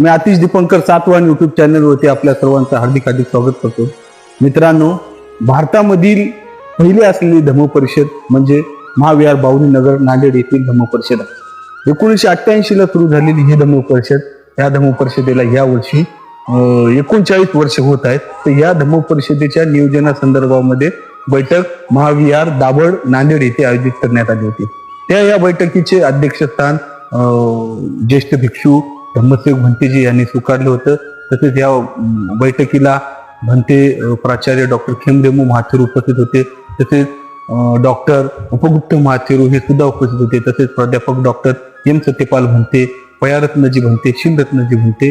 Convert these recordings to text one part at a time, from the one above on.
मी Atish Dipankar सातवान YouTube चॅनलवरती आपल्या सर्वांचं हार्दिक हार्दिक स्वागत करतो. मित्रांनो भारतामधील पहिली असलेली धम्म परिषद म्हणजे महाविहार बावली नगर नांदेड येथील धम्म परिषद आहे. एकोणीसशे अठ्ठ्याऐंशीला सुरू झालेली ही धम्म परिषद या धम्म परिषदेला या वर्षी एकोणचाळीस वर्ष होत आहेत. तर या धम्म परिषदेच्या नियोजनासंदर्भामध्ये बैठक महाविहार दाभड नांदेड येथे आयोजित करण्यात आली होती. त्या या बैठकीचे अध्यक्षस्थान अं, ज्येष्ठ भिक्षू धम्मसेव भंतेजी यांनी स्वीकारलं होतं. तसेच या बैठकीला भंते प्राचार्य डॉक्टर खेमदेमू महाथेर उपस्थित होते. तसेच डॉक्टर उपगुप्त महाथेरू हे सुद्धा उपस्थित होते. तसेच प्राध्यापक डॉक्टर एम सत्यपाल भंते पयारत्नजी भंते शिलरत्नजी भंते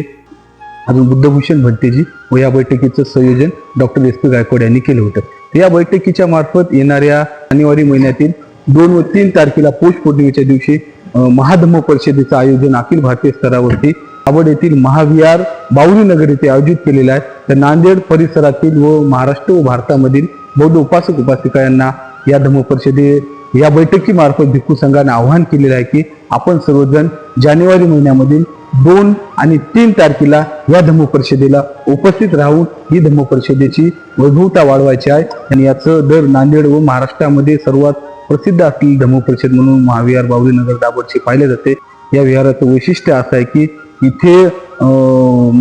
अजून बुद्धभूषण भंतेजी व या बैठकीचं संयोजन डॉक्टर एस पी गायकवाड यांनी केलं होतं. या बैठकीच्या मार्फत येणाऱ्या जानेवारी महिन्यातील दोन व तीन तारखेला पौष पौर्णिमेच्या दिवशी महाधम्म परिषदेचं आयोजन अखिल भारतीय स्तरावरती आवड येथील महाविहार बावली नगर येथे आयोजित केलेलं आहे. तर नांदेड परिसरातील व महाराष्ट्र व भारतामधील बौद्ध उपासक उपासिका यांना या धम्म परिषदे या बैठकीमार्फत भिक्खू संघाने आवाहन केलेलं आहे की आपण सर्वजण जानेवारी महिन्यामधील दोन आणि तीन तारखेला या धम्म परिषदेला उपस्थित राहून ही धम्म परिषदेची वैभवता वाढवायची आहे. आणि याचं दर नांदेड व महाराष्ट्रामध्ये सर्वात प्रसिद्ध असलेली धम्म परिषद म्हणून महाविहार बावली नगर दाबडचे पाहिले जाते. या विहाराचं वैशिष्ट्य असं आहे की इथे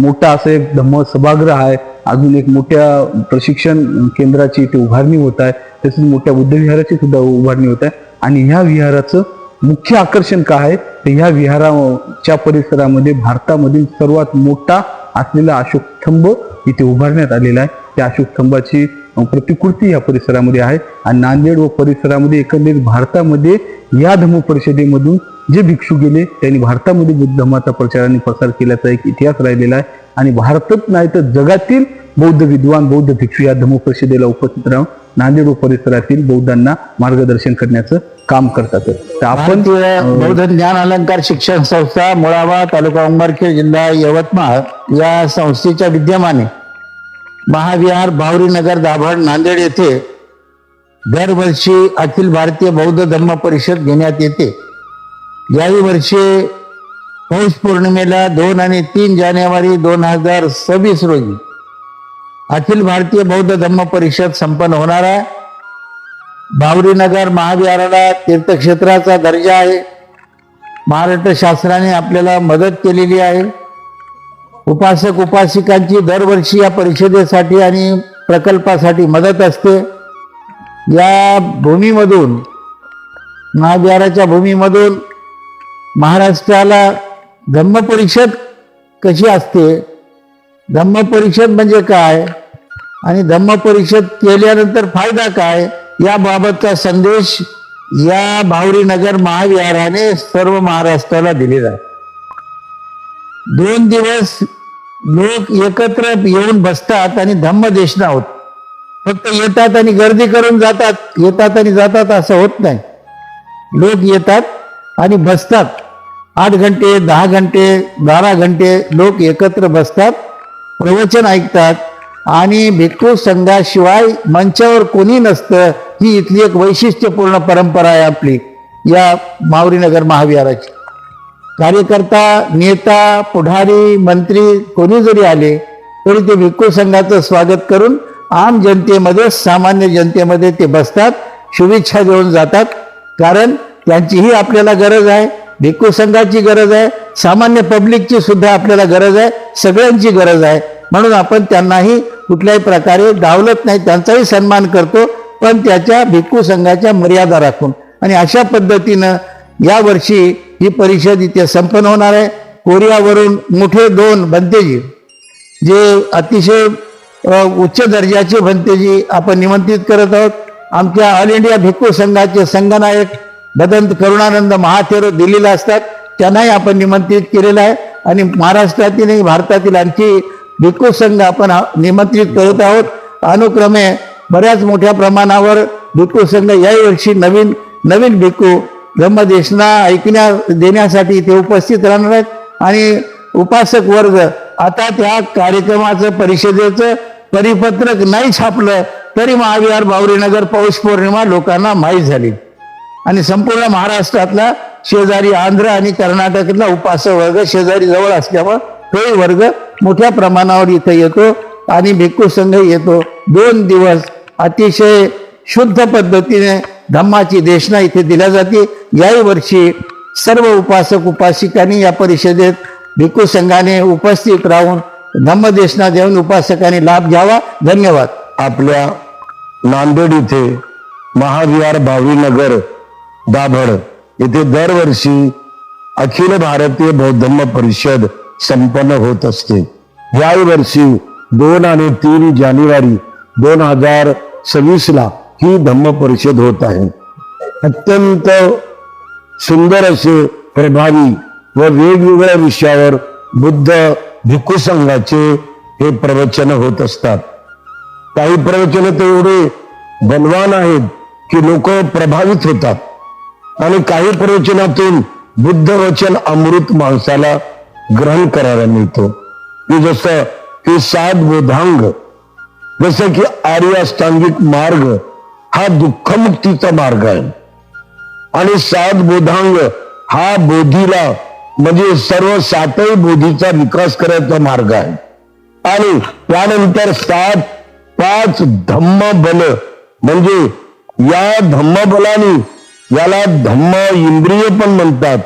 मोठा असं एक धम्म सभागृह आहे. अजून एक मोठ्या प्रशिक्षण केंद्राची इथे उभारणी होत आहे. तसेच मोठ्या बुद्ध विहाराची सुद्धा उभारणी होत आहे. आणि ह्या विहाराचं मुख्य आकर्षण काय आहे? तर ह्या विहाराच्या परिसरामध्ये भारतामधील सर्वात मोठा असलेला अशोक स्तंभ इथे उभारण्यात आलेला आहे. त्या अशोक स्तंभाची प्रतिकृती या परिसरामध्ये आहे. आणि नांदेड व परिसरामध्ये एकंदरीत भारतामध्ये या धम्म परिषदेमधून जे भिक्षू गेले त्यांनी भारतामध्ये बुद्ध धर्माचा प्रचार आणि प्रसार केल्याचा एक इतिहास राहिलेला आहे. आणि भारतात नाही तर जगातील बौद्ध विद्वान बौद्ध भिक्षू या धम्म परिषदेला उपस्थित राहून नांदेड व परिसरातील बौद्धांना मार्गदर्शन करण्याचं काम करतात. तर आपण बौद्ध ज्ञान अलंकार शिक्षण संस्था मुळावा तालुका उंबरखेड जिल्हा यवतमाळ या संस्थेच्या विद्यमाने महाविहार बावरीनगर दाभाड नांदेड येथे दरवर्षी अखिल भारतीय बौद्ध धम्म परिषद घेण्यात येते. याही वर्षी पौष पौर्णिमेला दोन आणि तीन जानेवारी दोन हजार सव्वीस रोजी अखिल भारतीय बौद्ध धम्म परिषद संपन्न होणार आहे. बावरीनगर महाविहाराला तीर्थक्षेत्राचा दर्जा आहे. महाराष्ट्र शासनाने आपल्याला मदत केलेली आहे. उपासक उपासिकांची दरवर्षी या परिषदेसाठी आणि प्रकल्पासाठी मदत असते. या भूमीमधून महाविहाराच्या भूमीमधून महाराष्ट्राला धम्मपरिषद कशी असते? धम्मपरिषद म्हणजे काय? आणि धम्मपरिषद केल्यानंतर फायदा काय? याबाबतचा संदेश या भावरीनगर महाविहाराने सर्व महाराष्ट्राला दिलेला आहे. दोन दिवस लोक एकत्र येऊन बसतात आणि धम्म देशना होत फक्त येतात आणि गर्दी करून जातात. येतात आणि जातात असं होत नाही. लोक येतात आणि बसतात. आठ घंटे दहा घंटे बारा घंटे लोक एकत्र बसतात प्रवचन ऐकतात आणि भिक्खू संघाशिवाय मंचावर कोणी नसतं. ही इथली एक वैशिष्ट्यपूर्ण परंपरा आहे आपली. या मावरीनगर महाविहाराची. कार्यकर्ता नेता पुढारी मंत्री कोणी जरी आले तरी ते भिक्खू संघाचं स्वागत करून आम जनतेमध्ये सामान्य जनतेमध्ये ते बसतात शुभेच्छा देऊन जातात. कारण त्यांचीही आपल्याला गरज आहे भिक्खू संघाची गरज आहे सामान्य पब्लिकची सुद्धा आपल्याला गरज आहे सगळ्यांची गरज आहे. म्हणून आपण त्यांनाही कुठल्याही प्रकारे डावलत नाही त्यांचाही सन्मान करतो पण त्याच्या भिक्खू संघाच्या मर्यादा राखून. आणि अशा पद्धतीनं यावर्षी ही परिषद इथे संपन्न होणार आहे. कोरियावरून मोठे दोन भंतेजी जे अतिशय उच्च दर्जाचे भंतेजी आपण निमंत्रित करत आहोत. आमच्या ऑल इंडिया भिक्खू संघाचे संघनायक भदंत करुणानंद महाथेरो दिल्लीला असतात. त्यांनाही आपण निमंत्रित केलेलं आहे. आणि महाराष्ट्रातीलही भारतातील आणखी भिक्खू संघ आपण निमंत्रित करत आहोत. अनुक्रमे बऱ्याच मोठ्या प्रमाणावर भिक्खू संघ याही वर्षी नवीन नवीन भिक्खू ब्रह्मदेशना ऐकण्या देण्यासाठी ते उपस्थित राहणार आहेत. आणि उपासक वर्ग आता त्या कार्यक्रमाचं परिषदेचं परिपत्रक नाही छापलं तरी महाविहार बावरीनगर पौष पौर्णिमा लोकांना माहीत झाली. आणि संपूर्ण महाराष्ट्रातला शेजारी आंध्र आणि कर्नाटकातला उपासक वर्ग शेजारी जवळ असल्यामुळं तोही वर्ग मोठ्या प्रमाणावर इथं येतो आणि भिक्खू संघ येतो. दोन दिवस अतिशय शुद्ध पद्धतीने धम्माची देशना इथे दिल्या जाते. याही वर्षी सर्व उपासक उपासिकांनी या परिषदेत भिक्खू संघाने उपस्थित राहून धम्मदेशना देऊन उपासकांनी लाभ घ्यावा. धन्यवाद. आपल्या नांदेड इथे महाविहार भावीनगर दाभड येथे दरवर्षी अखिल भारतीय बौद्ध धम्म परिषद संपन्न होत असते. याही वर्षी दोन आणि तीन जानेवारी दोन हजार सव्वीसला ही धम्म परिषद होत आहे. अत्यंत सुंदर असे प्रभावी व वेगवेगळ्या विषयावर बुद्ध भिक्खू संघाचे हे प्रवचन होत असतात. काही प्रवचन तर एवढे बलवान आहेत की लोक प्रभावित होतात. आणि काही प्रवचनातून बुद्ध वचन अमृत माणसाला ग्रहण करायला मिळतो. की जसं की सात बोधांग जसं की आर्य अष्टांगिक मार्ग हा दुःखमुक्तीचा मार्ग आहे. आणि सात बोधांग हा बोधीला म्हणजे सर्व सातही बोधीचा विकास करायचा मार्ग आहे. आणि त्यानंतर सात पाच धम्म बल म्हणजे या धम्मबलाने याला धम्म इंद्रिय पण म्हणतात.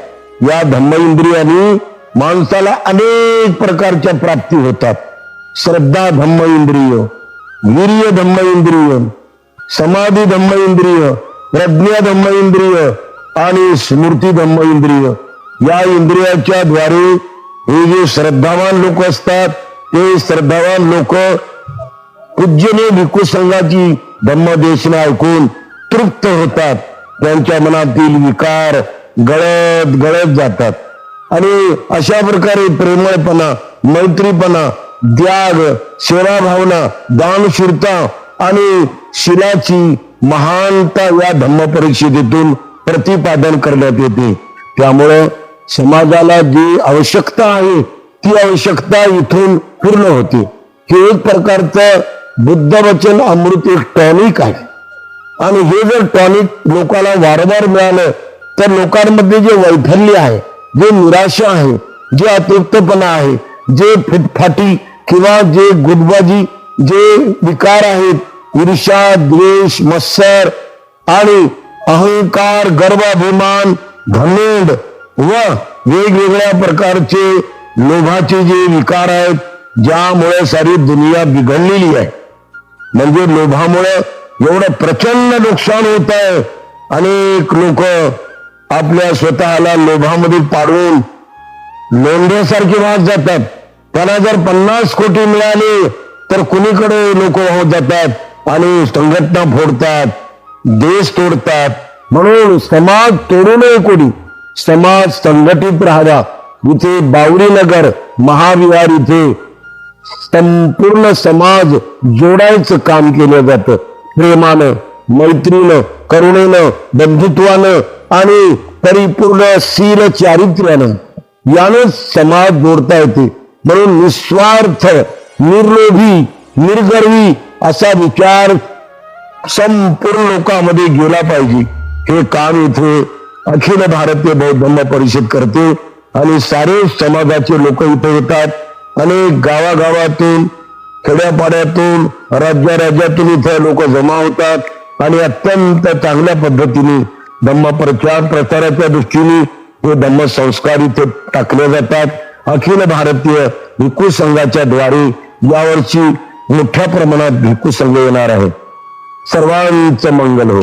या धम्म इंद्रियाने माणसाला अनेक प्रकारच्या प्राप्ती होतात. श्रद्धा धम्म इंद्रिय वीर्य धम्म इंद्रिय समाधी धम्म इंद्रिय प्रज्ञा धम्म इंद्रिय आणि स्मृती धम्म इंद्रिय या इंद्रियाच्या द्वारे हे जे श्रद्धावान लोक असतात ते श्रद्धावान लोक पूज्यने भिक्खू संघाची धम्मदेशना ऐकून तृप्त होतात. त्यांच्या मनातील विकार गळत गळत जातात. आणि अशा प्रकारे प्रेमळपणा मैत्रीपणा त्याग सेवा भावना दानशूरता आणि शिलाची महानता या धम्म परिषदेतून प्रतिपादन करण्यात येते. त्यामुळं समाजाला जी आवश्यकता आहे ती आवश्यकता इथून पूर्ण होते. हे एक प्रकारचं बुद्ध वचन अमृत एक टॉनिक आहे. आणि हे जर टॉनिक लोकांना वारंवार मिळालं तर लोकांमध्ये जे वैफल्य आहे जे निराशा आहे जे अतृप्तपणा आहे जे फिटफाटी किंवा जे गुटबाजी जे विकार आहेत ईर्षा द्वेष मत्सर आणि अहंकार गर्वाभिमान घमेंड व वेगवेगळ्या प्रकारचे लोभाचे जे विकार आहेत ज्यामुळे सारी दुनिया बिघडलेली आहे. म्हणजे लोभामुळे एवढं प्रचंड नुकसान होत आहे. अनेक लोक आपल्या स्वतःला लोभामध्ये पाडून लोंढ्यासारखे वाहत जातात. त्याला जर पन्नास कोटी मिळाले तर कुणीकडे लोक वाहत जातात? आणि संघटना फोडतात देश तोडतात. म्हणून समाज तोडू नये कोणी. समाज संघटित राहावा. इथे बावरीनगर महाविहार इथे संपूर्ण समाज जोडायचं काम केलं जातं. प्रेमानं मैत्रीनं करुणेनं बंधुत्वानं आणि परिपूर्ण शील चारित्र्यानं यानंच समाज जोडता येते. म्हणून निस्वार्थ निर्लोभी निर्गर्वी असा विचार संपूर्ण लोकांमध्ये गेला पाहिजे. हे काम इथे अखिल भारतीय बौद्ध धर्म परिषद करते आणि सारे समाजाचे लोक इथे येतात. अनेक गावागावातून खेड्यापाड्यातून राज्या राज्यातून इथे लोक जमा होतात आणि अत्यंत चांगल्या पद्धतीने धम्म प्रचार प्रसाराच्या दृष्टीने हे धम्म संस्कार इथे टाकले जातात. अखिल भारतीय भिक्खू संघाच्या द्वारे यावर्षी मोठ्या प्रमाणात भिक्खू संघ येणार आहे सर्वांचं मंगल हो.